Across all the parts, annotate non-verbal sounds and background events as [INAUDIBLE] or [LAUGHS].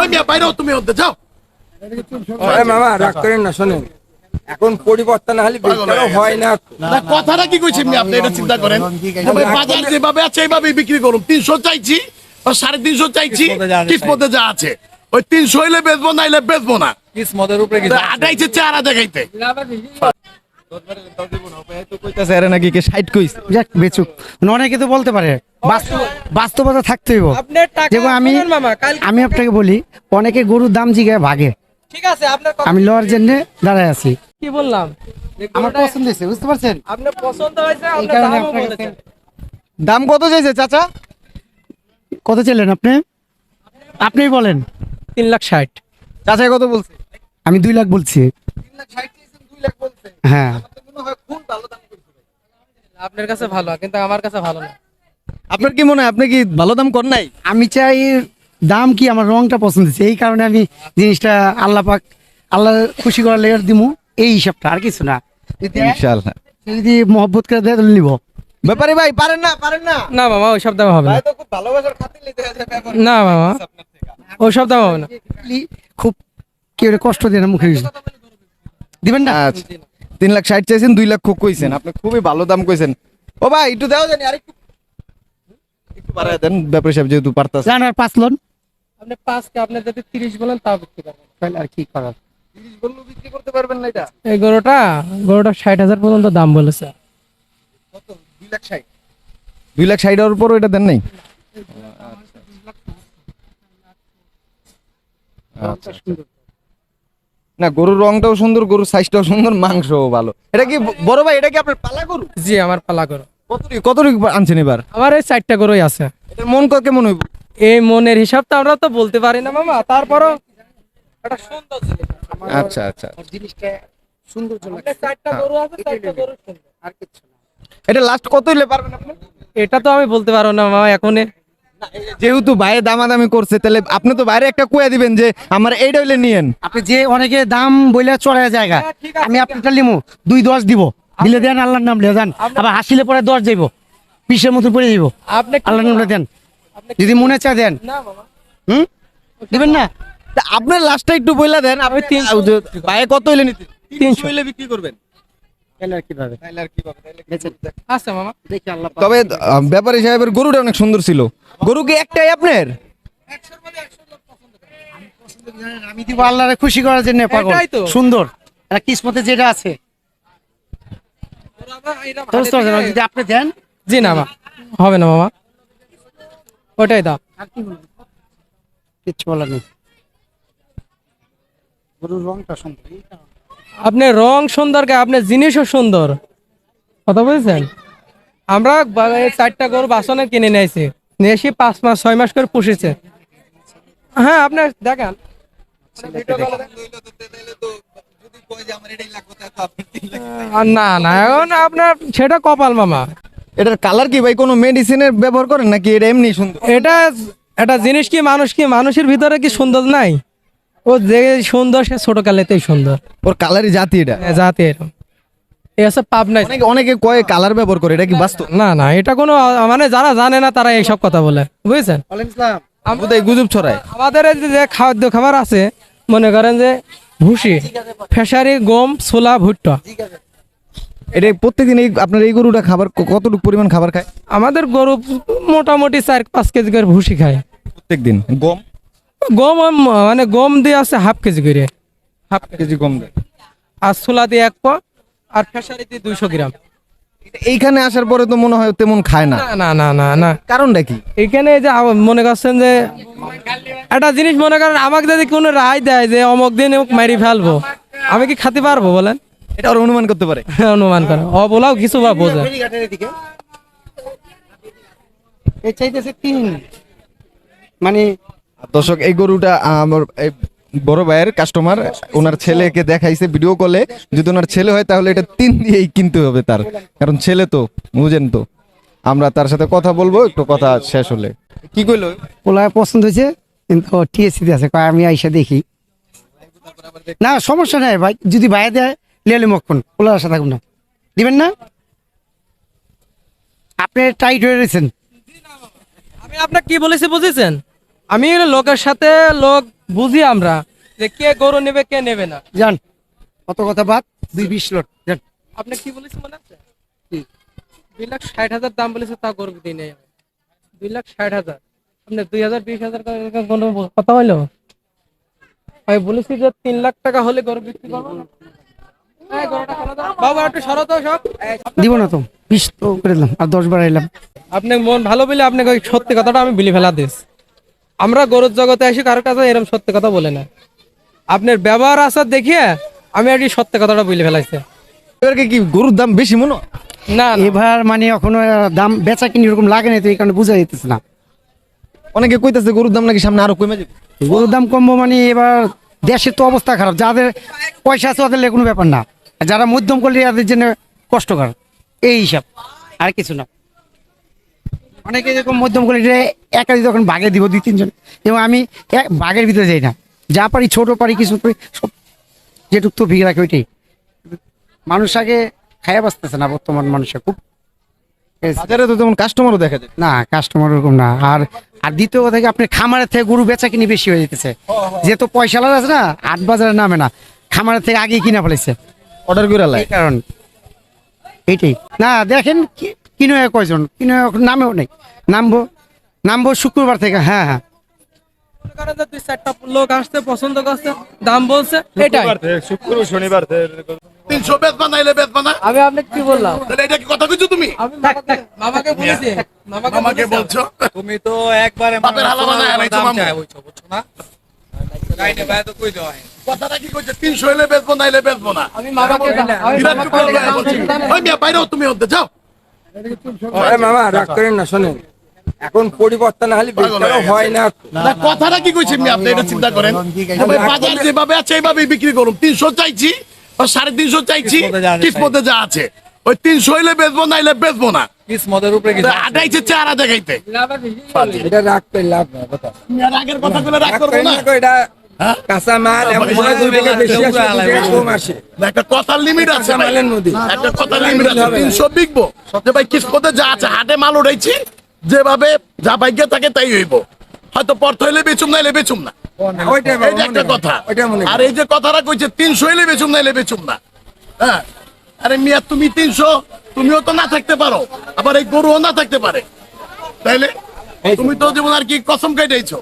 ওই মিয়া বাইরেও তুমি হতে যাও। মামা রাগ করেন না শোনেন। এখন পরিবর্তন হলে হয় না। না, কথাটা কি কইছি আপনি? এটা চিন্তা করেন। বাজার যেভাবে আছে এইভাবেই বিক্রি করুন। তিনশো চাইছি আর সাড়ে তিনশো চাইছি কিসমতে যা আছে ওই তিনশো হইলে বেচবো না হইলে বেচবো না। কিসমতের উপরে আটাইছে চেহারা দেখাইতে। কইতাছে আরে নাকি কে সাইড কইছে যাক বেচুক। মানে অনেকে তো বলতে পারে বাস্তবতা থাকতে হইব। যেমন আমি আমি আপনাকে বলি অনেকে গরুর দাম জিগায় ভাগে। ঠিক আছে আপনার আমি লওয়ার জন্য দাঁড়ায় আছি। কি বললাম? আমার পছন্দ হয়েছে বুঝতে পারছেন? আপনার পছন্দ হয়েছে আপনার দামও বলেছেন। দাম কত চাইছে চাচা? কত চাইলেন আপনি? আপনিই বলেন। তিন লাখ ষাট। চাচা কত বলছে? আমি দুই লাখ বলছি। হ্যাঁ। আপনার কাছে ভালো কিন্তু আমার কাছে ভালো না। আপনার কি মনে হয় আপনি কি ভালো দাম কর নাই? আমি চাই দাম কি আমার রংটা পছন্দ এই কারণে আমি জিনিসটা আল্লাহ পাক আল্লাহ খুশি করার লেগে দিব এই হিসাবটা আর কিছু না। যদি দেয়, ইনশাআল্লাহ যদি মহব্বত করে দেয় তাহলে নিব। ব্যাপারে ভাই পারেন না পারেন না। না মামা ওই সব দাম হবে না। ভাই তো খুব ভালোবাসার খাতির নিতে না মামা ওই সব দাম হবে না। খুব কেউ কষ্ট দিয়ে না মুখে দিবেন না? আচ্ছা। তিন লাখ ষাট চাইছেন দুই লাখ খুব কইছেন। আপনি খুবই ভালো দাম কইছেন। ও ভাই একটু দেওয়া জানি আরেকটু একটু বাড়ায় দেন। ব্যাপারী সাহেব যেহেতু পারতাছে। জান আর পাঁচ লন। আপনি পাঁচ কে আপনি যদি তিরিশ বলেন তাও বিক্রি করবেন। তাহলে আর কি করার? তিরিশ বললেও বিক্রি করতে পারবেন না এটা। এই গরুটা গরুটা ষাট হাজার পর্যন্ত দাম বলেছে। কত? দুই লাখ ষাট। দুই লাখ ষাট হওয়ার পরও এটা দেন নাই? আচ্ছা আচ্ছা। না গরুর রংটাও সুন্দর গরুর সাইজটাও সুন্দর মাংসও ভালো। এটা কি বড় ভাই এটা কি আপনার পালা গরু? জি আমার পালা গরু। কতটুকু কতটুকু আনছেন এবার? আমার এই চারটা গরুই আছে। এটার মন ক- কেমন হইব? এই মনের হিসাব তো আমরা তো বলতে পারি না মামা। তারপরও একটা সুন্দর জিনিস। আচ্ছা আচ্ছা জিনিসটা সুন্দর চারটা গরু আছে চারটা গরু সুন্দর। আর কিছু না। এটা লাস্ট কত হইলে পারবেন আপনি? এটা তো আমি বলতে পারব না মামা। এখনই যেহেতু বাইরে দামাদামি করছে তাহলে আপনি তো বাইরে একটা কুয়া দিবেন যে আমার এইটা হইলে নিয়েন। আপনি যে অনেকে দাম বইলে চড়ায় জায়গা হ্যাঁ। আমি আপনারটা লিমু দুই দশ দিব। দিলে দেন আল্লাহর নাম লিয়ে যান। আবার হাসিলে পরে দশ যাইব পিসের মতো পড়ে যাইব আল্লাহর নামটা দেন যদি মনে চা দেন। হুম? দিবেন না? আপনার লাস্টটা একটু বইলা দেন আপনি বাইরে কত হইলে নিতে তিনশো। হইলে বিক্রি করবেন? তবে ব্যাপারী সাহেবের গরুটা অনেক সুন্দর ছিল। গরু কি একটাই আপনার? আমি দিব আল্লাহরে খুশি করার জন্য পাগল। সুন্দর। আর কিসমতে যেটা আছে। যদি আপনি দেন। জি না মামা হবে না মামা। ওটাই দাও। কিচ্ছু বলার নেই। গরুর রংটা সুন্দর আপনি রং সুন্দরকে আপনার জিনিসও সুন্দর। কথা বুঝছেন? আমরা চারটা গরু বাসনে কিনে নিয়েছি। নিয়ে এসে পাঁচ মাস ছয় মাস করে পুষেছে। হ্যাঁ আপনার দেখেন। না না এখন আপনার সেটা কপাল মামা। এটার কালার কি ভাই? কোনো মেডিসিনের ব্যবহার করেন নাকি? এটা এমনি সুন্দর? এটা একটা জিনিস কি মানুষ কি মানুষের ভিতরে কি সুন্দর নাই? ও যে সুন্দর সে ছোট কালেতেই সুন্দর। ওর কালারই জাতি এটা। যাতে এরকম। এ হচ্ছে পাবনায়। অনেকে অনেকে কয়ে কালার ব্যবহার করে এটা কি বাস্তব? না না এটা কোনো মানে যারা জানে না তারা এইসব কথা বলে। বুঝছেন? গুজব ছড়ায় আমাদের যে খাদ্য খাবার আছে মনে করেন যে ভুসি ফেসারি গম ছোলা ভুট্টা। এটা প্রত্যেকদিন এই আপনার এই গরুটা খাবার কতটুকু পরিমাণ খাবার খায়? আমাদের গরু মোটামুটি চার পাঁচ কেজি করে ভুসি খায়। প্রত্যেকদিন। গম? গম মানে গম দিয়ে আছে হাফ কেজি করে। হাফ কেজি গম দেয়। আর ছোলা দিয়ে এক প আর ফেসারি দিয়ে দুইশো গ্রাম। এইখানে আসার পরে তো মনে হয় তেমন খায় না। না না না না। না কারণটা কি? এখানে যে মনে করছেন যে একটা জিনিস মনে করেন আমাকে যদি কোনো রায় দেয় যে অমুক দিন ওকে মারি ফেলব আমি কি খেতে পারব বলেন? এটা ওরা অনুমান করতে পারে। অনুমান করে ও বলাও কিছু বা বোঝে। এই চাইতেছে তিন। মানে দর্শক এই গরুটা আমার এই বড় ভাইয়ের কাস্টমার ওনার ছেলেকে দেখাইছে ভিডিও কলে যদি ওনার ছেলে হয় তাহলে এটা তিন দিয়েই কিনতে হবে তার। কারণ ছেলে তো বুঝেন তো। আমরা তার সাথে কথা বলব একটু কথা শেষ হলে। কি কইলো? পোলায় পছন্দ হয়েছে কিন্তু টিএসসি আছে কয় আমি আইসা দেখি। না সমস্যা নাই ভাই যদি বাইরে দেয় লেলে মক্ষণ পোলার আশা থাকুন না। দিবেন না? আপনি টাইট হয়ে রয়েছেন। আমি আপনাকে কি বলেছি বুঝেছেন? আমি লোকের সাথে লোক বুঝি আমরা যে কে গরু নেবে কে নেবে না। জান কত কথা বাদ? দুই বিশ লোট যান আপনি কি বলেছেন মনে আছে? দুই লাখ ষাট হাজার দাম বলেছে তা গরু দিই নেই দুই লাখ ষাট হাজার। আপনি দুই হাজার বিশ হাজার কোনো কথা হইল? আমি বলেছি যে তিন লাখ টাকা হলে গরু বিক্রি করব না। এই গরুটা ফেলে দাও। বাবা একটু সরো তো সব। দিব না তো বিশ তো করে দিলাম আর দশ বার এলাম আপনি মন ভালো বলে আপনাকে ওই সত্যি কথাটা আমি বিলি ফেলা দিস আমরা গরুর জগতে আসি কারোর কাছে এরকম সত্যি কথা বলে না। আপনার ব্যবহার আসার দেখিয়ে আমি আর কি সত্যি কথাটা বলে ফেলাইছে। এবারকে কি গরুর দাম বেশি মনে না না। এবার মানে এখনও দাম বেচা কিনি এরকম লাগে না তো এই কারণে বোঝা যেতেছে না। অনেকে কইতাছে গরুর দাম নাকি সামনে আরও কমে যাবে। গরুর দাম কমবো মানে এবার দেশের তো অবস্থা খারাপ যাদের পয়সা আছে ওদের কোনো ব্যাপার না। যারা মধ্যম করলে এদের জন্য কষ্টকর এই হিসাব আর কিছু না। অনেকে যেরকম মধ্যম করলে একা যখন বাঘে দিব দুই তিনজন। এবং আমি এক বাঘের ভিতরে যাই না। যা পারি ছোট পারি কিছু পারি সব যেটুক তো ভিড় রাখে ওইটাই। মানুষ আগে খাইয়া বাঁচতেছে না বর্তমান মানুষের খুব বাজারে তো তেমন কাস্টমারও দেখা যায়। না কাস্টমার ওরকম না। আর আর দ্বিতীয় কথা কি আপনার খামারের থেকে গরু বেচা কিনি বেশি হয়ে যেতেছে। যেহেতু পয়সা লাগ আছে না আট বাজারে নামে না। খামারের থেকে আগেই কিনা ফেলেছে। অর্ডার করে কারণ। এইটাই। না দেখেন কি- কিনো কয়জন? কিনো নামেও নেই। নামবো? নামবো শুক্রবার থেকে হ্যাঁ হ্যাঁ। দুই চারটা লোক পছন্দ করছে দাম বলছে এটাই। তিনশো বেচবা নাইলে বেচবা না আমি আপনাকে কি বললাম? তাহলে এটা কি কথা কইছো তুমি? মামাকে- মামাকে বলেছি মামাকে বলছো? তুমি তো একবারে বাপের হালা বানায় আনাইছো দাম মামু। বুঝছ বুঝছ না? গাইনে ভাই তো কই দেওয়া কথাটা কি কইছে? বেচবো নাইলে বেচবো না আমি মামাকে আমি বাইরেও তুমি হতে যাও। আরে মামা রাগ করেন না শোনেন। এখন পরিবর্তন হলে হয়ে না। না কথাটা কি কইছি আমি আপনি? এটা চিন্তা করেন। বাজার যেভাবে আছে এইভাবে বিক্রি করুন। তিনশো চাইছি বা সাড়ে তিনশো চাইছি কিসমতে যা আছে কিসমতে যা আছে। ওই তিনশো হইলে বেচবো নাইলে বেচবো না। কিসমতের উপরে আটাইছে চেহারা দেখাইতে। এটা রাগ রাগের কথা বলে রাগ করব না? না এটা? কাঁচা মাল এমন মানে মাল দুই টাকা বেশি আসে দুই টাকা কম আসে। একটা কথার লিমিট আছে মালের মধ্যে। একটা কথার লিমিট আছে। তিনশো বিকবো যে ভাই কিসমতে যা আছে হাটে মাল উঠাইছি যেভাবে যা ভাগ্যে থাকে তাই হইব। হয়তো পর্থ হইলে বেচুম নাইলে বেচুম না। একটা কথা। আর এই যে কথাটা কইছে তিনশো হইলে বেচুম নাইলে বেচুম না। হ্যাঁ? আরে মিয়া তুমি তিনশো তুমিও তো না থাকতে পারো। আবার এই গরুও না থাকতে পারে। তাইলে? তুমি তো যেমন আর কি কসম কাটাইছো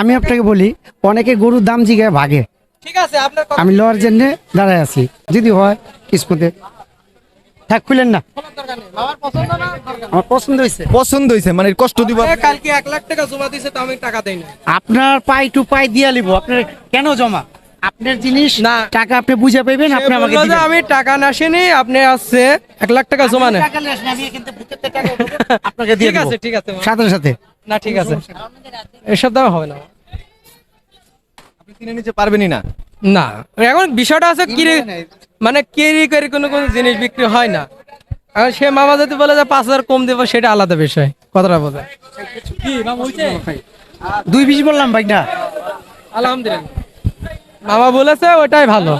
আমি আপনাকে বলি অনেকে গরুর দাম জিগায় ভাগে আমি লওয়ার জন্য দাঁড়ায় আছি যদি হয় কিসমতে থাক খুলেন না আমার পছন্দ হয়েছে পছন্দ হইছে মানে কষ্ট দিব কালকে এক লাখ টাকা জমা আমি টাকা দেই আপনার পাই টু পাই দিয়া লিব, আপনার কেন জমা? আপনার জিনিস না। টাকা আপনি বুঝে পাইবেন আপনি আমাকে দিবেন। আমি টাকা নাসিনি আপনি আসছে এক লাখ টাকা জমা নেন টাকা আমি কিন্তু থেকে টাকা [LAUGHS] আপনাকে দিয়ে ঠিক আছে ঠিক আছে সাথে সাথে। না ঠিক আছে। এসব দাম হবে না। আপনি কিনে নিতে পারবেনই না। না। এখন বিষয়টা আছে কিরে মানে কেরি করে কোনো কোনো জিনিস বিক্রি হয় না। এখন সে মামা যদি বলে যে পাঁচ হাজার কম দেবো সেটা আলাদা বিষয়। কথাটা বোঝে কি মামা বলছে? দুই বিশ বললাম ভাই না আলহামদুলিল্লাহ। মামা বলেছে ওটাই ভালো।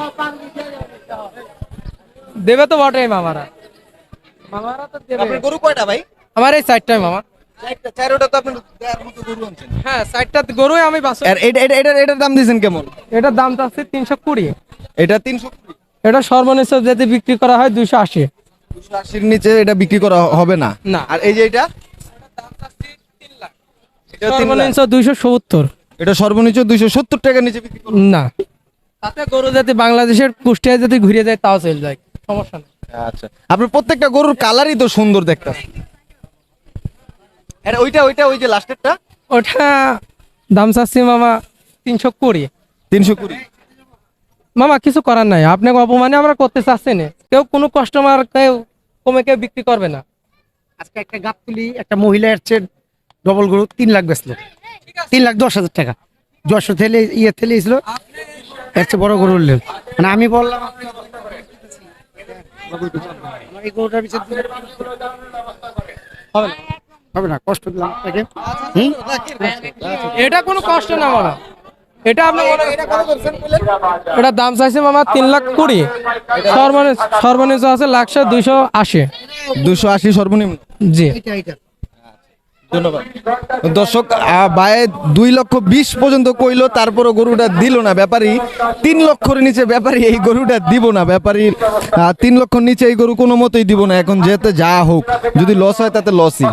দেবে তো বটেই মামারা। মামারা তো দেবে। আপনার গরু কয়টা ভাই? আমার এই সাইডটাই মামা। চারটা চারোটা তো আপনার দেড় মতো গরু আনছেন। হ্যাঁ গরুই আমি এটার দাম দিয়েছেন কেমন? এটার দাম চাচ্ছি তিনশো কুড়ি। এটা তিনশো এটা সর্বনিম্ন যদি বিক্রি করা হয় দুইশো আশি। দুশো আশির নিচে এটা বিক্রি করা হবে না? না। আর এই যে এটা? দুইশো সত্তর। এটা সর্বনিম্ন দুইশো সত্তর টাকার নিচে বিক্রি করবে না। তাতে গরু যাতে বাংলাদেশের কুষ্টিয়া যাতে ঘুরে যায় তাও চলে যায়। সমস্যা নেই। আচ্ছা। আপনার প্রত্যেকটা গরুর কালারই তো সুন্দর দেখতে এটা ওইটা ওইটা ওই যে লাস্টেরটা ওটা দাম চাচ্ছি মামা তিনশো কুড়ি। তিনশো কুড়ি। মামা কিছু করার নাই। আপনাকে অপমানে আমরা করতে চাচ্ছি না। কেউ কোনো কাস্টমার কেউ কমে কেউ বিক্রি করবে না। আজকে একটা গাবতুলি একটা মহিলা এসছে ডবল গরু তিন লাখ বেচলো। তিন লাখ দশ হাজার টাকা। যশো থেলে ইয়ে থেলে এসছিল। এর চেয়ে বড় গরু উঠলেন মানে আমি বললাম এই গরুটার পিছনে হবে না। হবে না? কষ্ট দিলাম এটা কোনো কষ্ট না মামা। এটা আপনি এটা দাম চাইছে মামা তিন লাখ কুড়ি। সর্বনিম্ন সর্বনিম্ন আছে দুইশো আশি। দুশো আশি সর্বনিম্ন। জি। দর্শক বায়ে দুই লক্ষ বিশ পর্যন্ত কইল, তারপরও গরুটা দিল না ব্যাপারী। তিন লক্ষর নিচে ব্যাপারী এই গরুটা দিব না। ব্যাপারী তিন লক্ষর নিচে এই গরু কোনো মতেই দিব না। এখন যেতে যা হোক, যদি লস হয় তাতে লসই